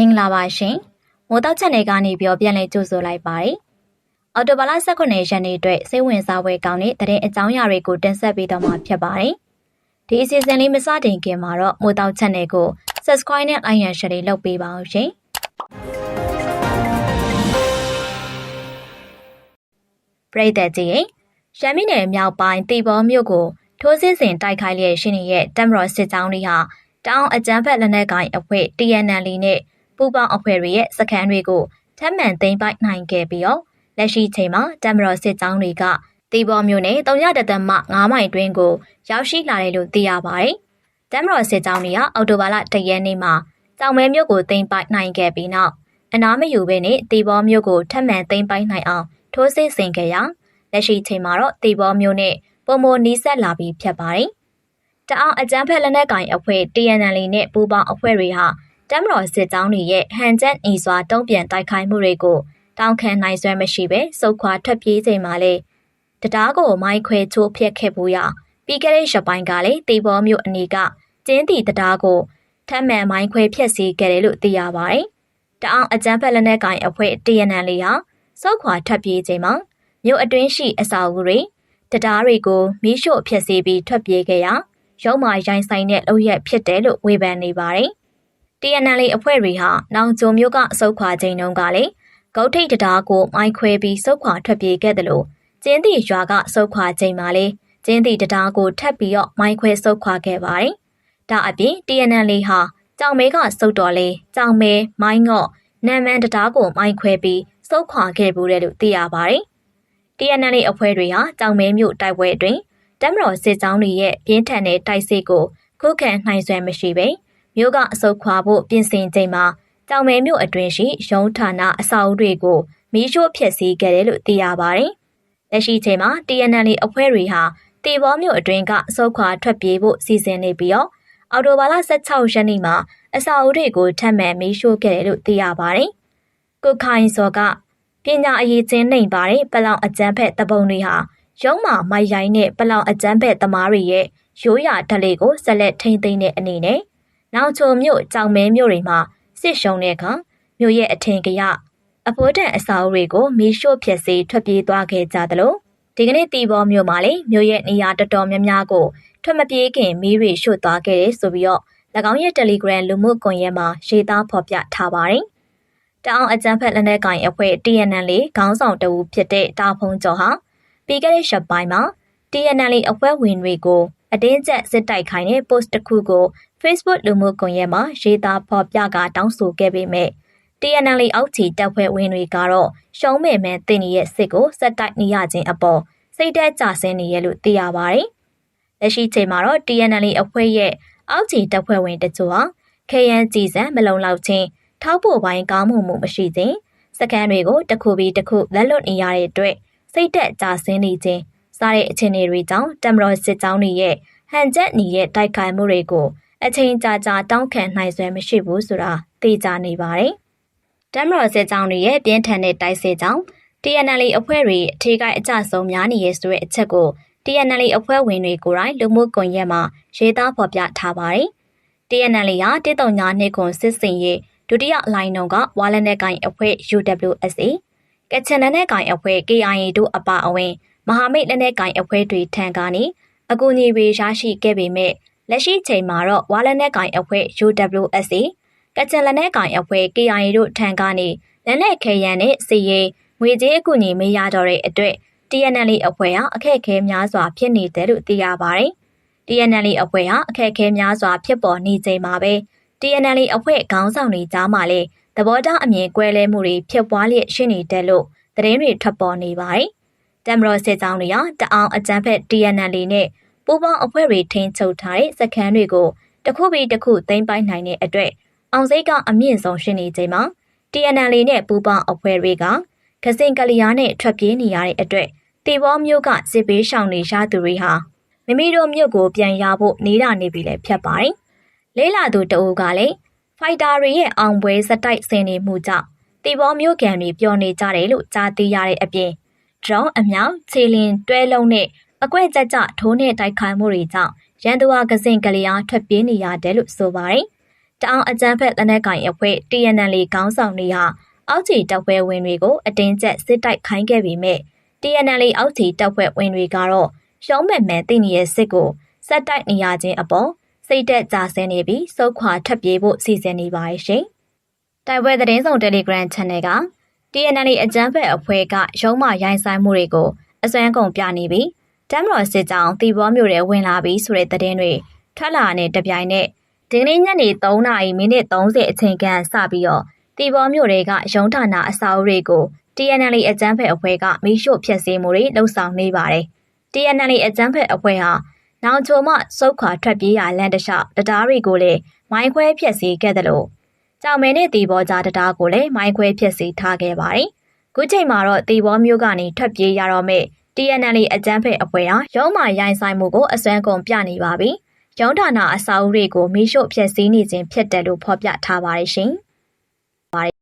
မင်္ဂလာပါရှင်။မိုးတောက်ချက်နယ်ကနေပြောပြန်လဲကြိုဆိုလိုက်ပါတယ်။အော်တိုဘာလ18ရက်နေ့အတွက်စိတ်ဝင်စားပွဲကောင်းတဲ့တဲ့အကြောင်းအရာတွေကိုတင်ဆက်ပေးတော့မှာဖြစ်ပါတယ်။ဒီအစီအစဉ်လေးမစတင်ခင်မှာတော့မိုးတောက်ချက်နယ်ကို subscribe နဲ့ like and share လေးလုပ်ပေးပါအောင်ရှင်။ပရိသတ်ကြီးရင်ရှမ်းပြည်နယ်မြောက်ပိုင်းတီဘောမြို့ကိုထိုးစစ်ဆင်တိုက်ခိုက်လျက်ရှိနေတဲ့တမ်မတော်စစ်ကြောင်းတွေဟာတောင်အကြမ်းဖက်လက်နက်ကိုင်အဖွဲ့ TNL နဲ့ ပူပေါင်းအဖွဲ့တွေရဲ့စခန်းတွေကိုထပ်မံသိမ်းပိုက်နိုင်ခဲ့ပြီးတော့လက်ရှိချိန်မှာတမ်မတော်စစ်ကြောင်းတွေကတီဘောမျိုးနဲ့တုံရတသက်မှ9မိုင်တွင်းကိုရောက်ရှိလာတယ်လို့သိရပါတယ်။တမ်မတော်စစ်ကြောင်းတွေကအော်တိုဘာလ၁ရက်နေ့မှာကြောင်မဲမြို့ကိုသိမ်းပိုက်နိုင်ခဲ့ပြီးနောက်အနားမယူဘဲနဲ့တီဘောမျိုးကိုထပ်မံသိမ်းပိုက်နိုင်အောင်ထိုးစစ်ဆင်ခဲ့ရလက်ရှိချိန်မှာတော့တီဘောမျိုးနဲ့ပုံမနီးဆက်လာပြီးဖြစ်ပါတယ်။တအောင်အကြမ်းဖက်လက်နက်ကင်အဖွဲ့ TNL နဲ့ပူးပေါင်းအဖွဲ့တွေဟာ တမ်မတော်စစ်ကြောင်းတွေရဲ့ဟန်ချက်ဤစွာတုံ့ပြန်တိုက်ခိုက်မှုတွေကိုတောင်းခံနိုင်စွမ်းမရှိဘဲစုခွာထွက်ပြေးချိန်မှာလေတရားကိုမိုင်းခွဲချိုးဖျက်ခဲ့ဖို့ရပြီးခဲ့တဲ့ရက်ပိုင်းကလေတေဘောမျိုးအနီးကကျင်းတီတရားကိုထမ်းမှန်မိုင်းခွဲဖျက်ဆီးခဲ့တယ်လို့သိရပါတယ်။တအောင်အကြမ်းဖက်လက်နက်ကင်အဖွဲ့ TNL လေးဟာစုခွာထွက်ပြေးချိန်မှာမြို့အတွင်းရှိအဆောက်အဦတွေတရားတွေကိုမိရှို့ဖျက်ဆီးပြီးထွက်ပြေးခဲ့ရာရုံးမာရိုင်းဆိုင်တဲ့လုပ်ရက်ဖြစ်တယ်လို့ဝေဖန်နေပါတယ်။ TNL အဖွဲ့တွေဟာနောင်ကျုံမျိုးကအဆုတ်ခွာချိန်တုန်းကလည်းဂုတ်ထိတ်တရားကိုမိုင်းခွဲပြီးစုတ်ခွာထွက်ပြေးခဲ့တယ်လို့ကျင်းတီရွာကစုတ်ခွာချိန်မှာလေကျင်းတီတရားကိုထပ်ပြီးတော့မိုင်းခွဲစုတ်ခွာခဲ့ပါတယ်။ဒါအပြင် TNL ဟာကြောင်မဲကစုတ်တော်လေကြောင်မဲမိုင်းငော့နမ်မန်တရားကိုမိုင်းခွဲပြီးစုတ်ခွာခဲ့ဘူးတယ်လို့သိရပါတယ်။ TNL အဖွဲ့တွေဟာကြောင်မဲမြို့တိုက်ပွဲအတွင်းတမတော်စစ်ကြောင်းတွေရဲ့ပြင်းထန်တဲ့တိုက်စစ်ကိုခုခံနိုင်စွမ်းမရှိပဲ။ မြို့ကအဆုတ်ခွာဖို့ပြင်ဆင်ချိန်မှာကြောင်မဲမြို့အတွင်းရှိရုံးဌာနအဆောက်အဦတွေကိုမီးရှို့ဖျက်ဆီးခဲ့တယ်လို့သိရပါတယ်။လက်ရှိချိန်မှာ TNL အဖွဲ့တွေဟာတေဘောမြို့အတွင်းကအဆုတ်ခွာထွက်ပြေးဖို့စီစဉ်နေပြီးတော့အော်တိုဘာလ16ရက်နေ့မှာအဆောက်အဦတွေကိုထပ်မံမီးရှို့ခဲ့တယ်လို့သိရပါတယ်။ကုခိုင်စော်ကပညာအရေးချင်းနှိမ်ပါတဲ့ပလောင်အကျန်းဖက်တပုံတွေဟာရုံးမှာမိုက်ရိုင်းတဲ့ပလောင်အကျန်းဖက်သမားတွေရဲ့ရိုးရာဓလေ့ကိုဆက်လက်ထိန်းသိမ်းတဲ့အနေနဲ့ နောင်ချုံမြို့ကြောင်မဲမြို့တွေမှာစစ်ရှုံတဲ့အခါမြို့ရဲ့အထင်ကရအဖိုးတန်အစာအုပ်တွေကိုမီးရှို့ဖျက်ဆီးထွက်ပြေးသွားခဲ့ကြသလိုဒီကနေ့တီဘောမြို့မှာလည်းမြို့ရဲ့နေရာတော်တော်များများကိုထွက်မပြေးခင်မီးတွေရှို့သွားခဲ့တယ်ဆိုပြီးတော့၎င်းရဲ့ Telegram လူမှုကွန်ရက်မှာရေးသားဖော်ပြထားပါတယ်။တအောင်အကြမ်းဖက်လက်နက်ကင်အဖွဲ့ TNL လေးခေါင်းဆောင်တအူဖြစ်တဲ့တာဖုံကျော်ဟာပြီးခဲ့တဲ့ရက်ပိုင်းမှာ TNL အဖွဲ့ဝင်တွေကိုအတင်းကျပ်စစ်တိုက်ခိုင်းတဲ့ post တစ်ခုကို Facebook လူမှုကွန်ရက်မှာရေးသားဖော်ပြကတောင်းဆိုခဲ့ပေမဲ့ TNL အောက်ခြေတပ်ဖွဲ့ဝင်တွေကတော့ရှုံးမဲ့မဲ့တင်ရဲ့စစ်ကိုစက်တိုက်နေရခြင်းအပေါ်စိတ်သက်ကြဆင်းနေရလို့သိရပါတယ်။လက်ရှိချိန်မှာတော့ TNL အဖွဲ့ရဲ့အောက်ခြေတပ်ဖွဲ့ဝင်တချို့ဟာခရမ်းကြည်စံမလုံလောက်ခြင်းထောက်ပို့ပိုင်းကောင်းမှုမှုမရှိခြင်းစကန်တွေကိုတစ်ခုပြီးတစ်ခုလက်လွတ်နေရတဲ့အတွက်စိတ်သက်ကြဆင်းနေခြင်းစတဲ့အခြေအနေတွေကြောင့်တမတော်စစ်ကြောင်းတွေရဲ့ဟန်ချက်ညီရဲ့တိုက်ခိုက်မှုတွေကို အချိန်ကြာကြာတောင်းခံနိုင်စွမ်းမရှိဘူးဆိုတာသိကြနေပါတယ်။တမတော်စစ်ကြောင်းတွေရဲ့ပြင်းထန်တဲ့တိုက်စစ်ကြောင့် TNL အဖွဲ့တွေအထေကိုက်အကြဆုံးများနေရဆိုတဲ့အချက်ကို TNL အဖွဲ့ဝင်တွေကိုယ်တိုင်လူမှုကွန်ရက်မှာရေးသားဖော်ပြထားပါတယ်။ TNL ဟာတိတုံညာနှစ်ခွန်စစ်စင်ရေးဒုတိယလိုင်းနှုံကဝါလနဲ့ကိုင်အဖွဲ့ UWSA ကချင်နဲ့ကိုင်အဖွဲ့ KIA တို့အပါအဝင် မဟာမိတ်လက်နက်ကိုင်အဖွဲ့တွေထံကနေအကူအညီတွေရရှိခဲ့ပေမဲ့ လက်ရှိချိန်မှာတော့ဝါလက်နက်ကင်အဖွဲ့ UWSA ကချင်လက်နက်ကင်အဖွဲ့ KIA တို့ထံကနေလက်နက်ခဲယမ်းနဲ့စီရေးငွေကြေးအကူအညီမရတော့တဲ့အတွက် TNL အဖွဲ့ဟာအခက်အခဲများစွာဖြစ်နေတယ်လို့သိရပါတယ်။ TNL အဖွဲ့ဟာအခက်အခဲများစွာဖြစ်ပေါ်နေချိန်မှာပဲ TNL အဖွဲ့ခေါင်းဆောင်တွေကြားမှာလည်းသဘောထားအမြင်ကွဲလဲမှုတွေဖြစ်ပွားလျက်ရှိနေတယ်လို့သတင်းတွေထွက်ပေါ်နေပါတယ်။တမတော်စစ်ကြောင်းတွေဟာတအောင်အကြမ်းဖက် TNL နဲ့ ပူးပေါင်းအဖွဲ့တွေထိန်းချုပ်ထားတဲ့စခန်းတွေကိုတစ်ခုပြီးတစ်ခုသိမ်းပိုက်နိုင်တဲ့အတွက်အောင်စိတ်ကအမြင့်ဆုံးရှိနေချိန်မှာ TNL နဲ့ပူးပေါင်းအဖွဲ့တွေကကစင်ကလျာနဲ့ထွက်ပြေးနေရတဲ့အတွက်တေဘောမျိုးကစစ်ပေးရှောင်နေရသူတွေဟာမိမိတို့မြို့ကိုပြန်ရဖို့နေတာနေပြီလေဖြတ်ပါတယ်။လေးလာသူတအူးကလည်းဖိုက်တာတွေရဲ့အောင်ပွဲစတိုက်ဆင်နေမှုကြောင့်တေဘောမျိုးကံတွေပျော်နေကြတယ်လို့ကြားသိရတဲ့အပြင် drone အမြောက်ခြေလင်တွဲလုံးနဲ့ အကွက်ကြကြထိုးနဲ့တိုက်ခိုက်မှုတွေကြောင့်ရန်သူဟာကစင်ကလေးအားထွက်ပြေးနေရတယ်လို့ဆိုပါတယ်။တအောင်အကြမ်းဖက်လက်နက်ကင်အဖွဲ့ TNL ခေါင်းဆောင်တွေဟာအောက်ခြေတပ်ဖွဲ့ဝင်တွေကိုအတင်းကျပ်စစ်တိုက်ခိုင်းခဲ့ပေမဲ့ TNL အောက်ခြေတပ်ဖွဲ့ဝင်တွေကတော့ရှုံးမဲ့မဲ့တည်နေတဲ့စစ်ကိုစက်တိုက်နေရခြင်းအပေါ်စိတ်သက်သာဆင်းနေပြီးစုခွာထွက်ပြေးဖို့စီစဉ်နေပါရဲ့ရှင်။တိုက်ပွဲသတင်းဆောင် Telegram Channel က TNL အကြမ်းဖက်အဖွဲ့ကရုံးမရိုင်းဆိုင်မှုတွေကိုအစွမ်းကုန်ပြနေပြီး တမ်မတော်စစ်ကြောင်းတီဘောမျိုးတွေဝင်လာပြီးဆိုတဲ့သတင်းတွေထွက်လာတဲ့တပြိုင်နက်ဒီကနေ့ညနေ3နာရီမိနစ်30အချိန်ခန့်စပြီးတော့တီဘောမျိုးတွေကရုံးဌာနအစာအုပ်တွေကို TNL အကြမ်းဖက်အဖွဲ့ကမိရှို့ဖျက်ဆီးမှုတွေလှုပ်ဆောင်နေပါတယ်။ TNL အကြမ်းဖက်အဖွဲ့ဟာနောင်ချိုမှစုတ်ခွာထွက်ပြေးရလမ်းတလျှောက်တရားတွေကိုလည်းမိုင်းခွဲဖျက်ဆီးခဲ့တယ်လို့ကြောင်မဲနဲ့တီဘောကြားတရားကိုလည်းမိုင်းခွဲဖျက်ဆီးထားခဲ့ပါတယ်။ခုချိန်မှာတော့တီဘောမျိုးကနေထွက်ပြေးရတော့မဲ့ TNL အကြမ်းဖက်အဖွဲ့ဟာရုံးမှရိုင်းဆိုင်မှုကိုအစွမ်းကုန်ပြနေပါပြီ။ရုံးဌာနအစာအုပ်တွေကိုမိရှို့ဖျက်ဆီးနေခြင်းဖြစ်တယ်လို့ဖော်ပြထားပါတယ်ရှင်။